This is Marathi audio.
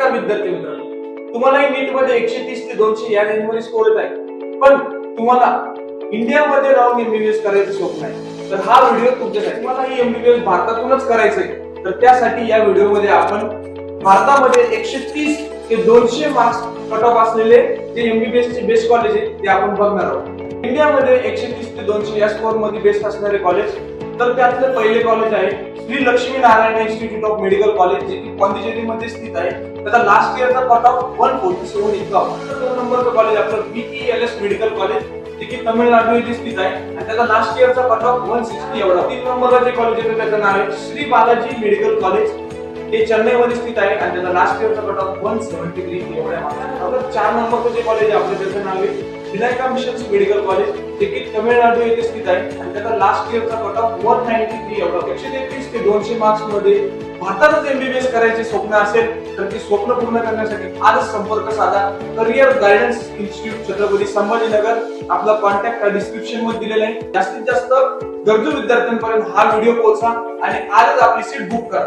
नमस्कार विद्यार्थी मित्रांनो. तुम्हाला नीटमध्ये एकशे तीस ते दोनशे या रेंजमध्ये स्कोर येत आहे. पण तुम्हाला इंडियामध्ये राहून एमबीबीएस करायचं स्वप्न आहे. तर हा व्हिडिओ तुमच्यासाठी तुम्हाला ही एमबीबीएस भारतातूनच करायचंय. तर त्यासाठी या व्हिडिओमध्ये आपण भारतामध्ये एकशे तीस ते दोनशे मार्क्स कट ऑफ असलेले जे एमबीबीएस चे बेस्ट कॉलेज आहे ते आपण बघणार आहोत. इंडियामध्ये एकशे तीस ते दोनशे या स्कोरमध्ये बेस्ट असणारे कॉलेज तर त्यातले पहिले कॉलेज आहे Shri Lakshmi Narayan institute of medical college जे की पॉंडिचेरी मध्ये स्थित आहे. त्याचा last इयरचा cut off one forty seven इतका होता. दोन नंबरचं कॉलेज आपलं बीईएल एस मेडिकल कॉलेज जे की तमिळनाडू येथे स्थित आहे. आणि त्याचा लास्ट इयरचा कट ऑफ वन सिक्स्टी एवढा. तीन नंबरला जे कॉलेज येतं त्याचं नाव आहे श्री बालाजी मेडिकल कॉलेज हे चेन्नईमध्ये स्थित आहे. आणि त्याचा last इयरचा cut off one seventy three एवढ्या चार नंबरचं जे कॉलेज आहे आपलं त्याचं नाव आहे विनायका मिशन्स मेडिकल कॉलेज जे की तमिळनाडू येथे स्थित आहे. आणि त्याचा last इयरचा cut off one ninety three एवढा एकशे तेहतीस ते दोनशे मार्क्समध्ये भारतातच एमबीबीएस करायचे स्वप्न असेल तर ती स्वप्न पूर्ण करण्यासाठी आजच संपर्क साधा. Career guidance institute Chhatrapati Sambhajinagar आपला कॉन्टॅक्ट डिस्क्रिप्शनमध्ये दिलेला आहे. जास्तीत जास्त गरजू विद्यार्थ्यांपर्यंत हा व्हिडिओ पोहोचा आणि आजच आपली सीट बुक करा.